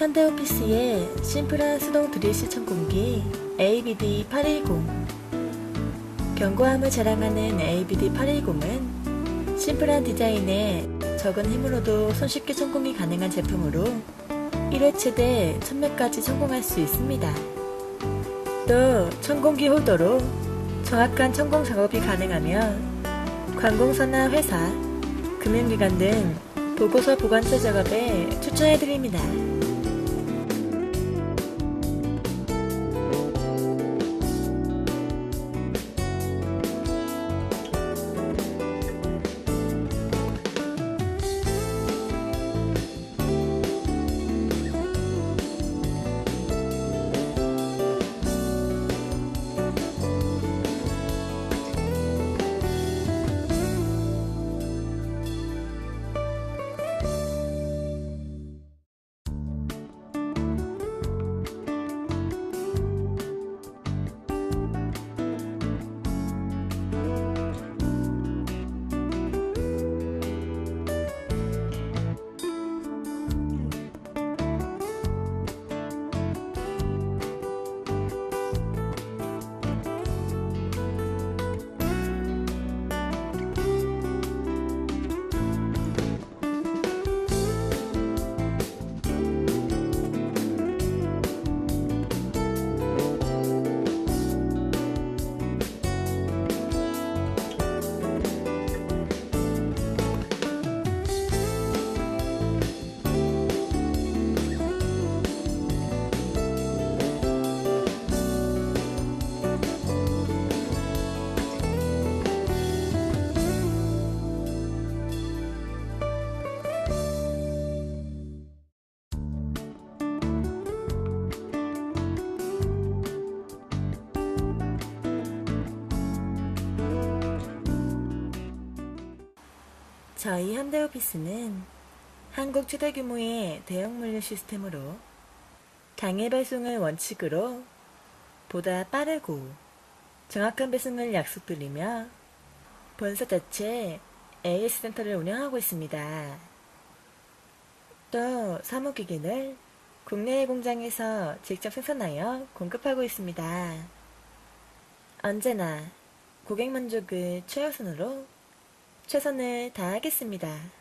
현대오피스의 심플한 수동 드릴시 천공기 ABD810 견고함을 자랑하는 ABD810은 심플한 디자인에 적은 힘으로도 손쉽게 천공이 가능한 제품으로 1회 최대 1000매까지 천공할 수 있습니다. 또 천공기 홀더로 정확한 천공 작업이 가능하며 관공서나 회사, 금융기관 등 보고서 보관처 작업에 추천해드립니다. 저희 현대오피스는 한국 최대 규모의 대형 물류 시스템으로 당일 배송을 원칙으로 보다 빠르고 정확한 배송을 약속드리며 본사 자체 AS 센터를 운영하고 있습니다. 또 사무기기를 국내의 공장에서 직접 생산하여 공급하고 있습니다. 언제나 고객 만족을 최우선으로 최선을 다하겠습니다.